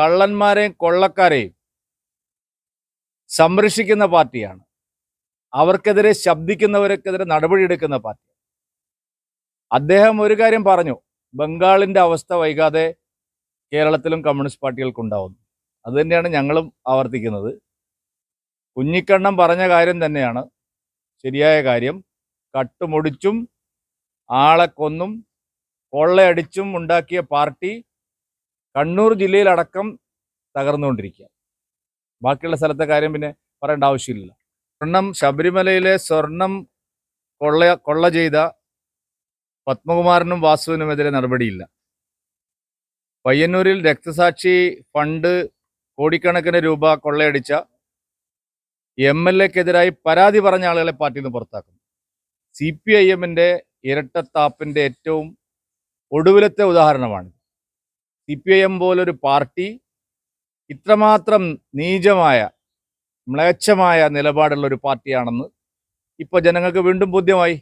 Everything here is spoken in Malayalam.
കള്ളന്മാരെയും കൊള്ളക്കാരെയും സംരക്ഷിക്കുന്ന പാർട്ടിയാണ്. അവർക്കെതിരെ ശബ്ദിക്കുന്നവർക്കെതിരെ നടപടിയെടുക്കുന്ന പാർട്ടി. അദ്ദേഹം ഒരു കാര്യം പറഞ്ഞു. ബംഗാളിന്റെ അവസ്ഥ വൈകാതെ കേരളത്തിലും കമ്മ്യൂണിസ്റ്റ് പാർട്ടികൾക്കുണ്ടാവുന്നു അത് തന്നെയാണ് ഞങ്ങളും ആവർത്തിക്കുന്നത്. കുഞ്ഞിക്കണ്ണം പറഞ്ഞ കാര്യം തന്നെയാണ്. ശരിയായ കാര്യം. കട്ടുമൊടിച്ചും ആളെ കൊന്നും കൊള്ളയടിച്ചും ഉണ്ടാക്കിയ പാർട്ടി കണ്ണൂർ ജില്ലയിലടക്കം തകർന്നുകൊണ്ടിരിക്കുക. ബാക്കിയുള്ള സ്ഥലത്തെ കാര്യം പിന്നെ പറയേണ്ട ആവശ്യമില്ല സ്വർണം ശബരിമലയിലെ സ്വർണം കൊള്ള കൊള്ള ചെയ്ത പത്മകുമാരനും വാസുവിനുമെതിരെ നടപടിയില്ല. പയ്യന്നൂരിൽ രക്തസാക്ഷി ഫണ്ട് കോടിക്കണക്കിന് രൂപ കൊള്ളയടിച്ച എം എൽ എക്കെതിരായി പരാതി പറഞ്ഞ ആളുകളെ പാർട്ടിയിൽ നിന്ന് പുറത്താക്കും സി പി ഐ എമ്മിന്റെ ഇരട്ടത്താപ്പിന്റെ ഏറ്റവും ഒടുവിലത്തെ ഉദാഹരണമാണ് സി പി ഐ എം പോലൊരു പാർട്ടി ഇത്രമാത്രം നീചമായ മ്ലേച്ഛമായ നിലപാടുള്ള ഒരു പാർട്ടിയാണെന്ന് ഇപ്പോൾ ജനങ്ങൾക്ക് വീണ്ടും ബോധ്യമായി.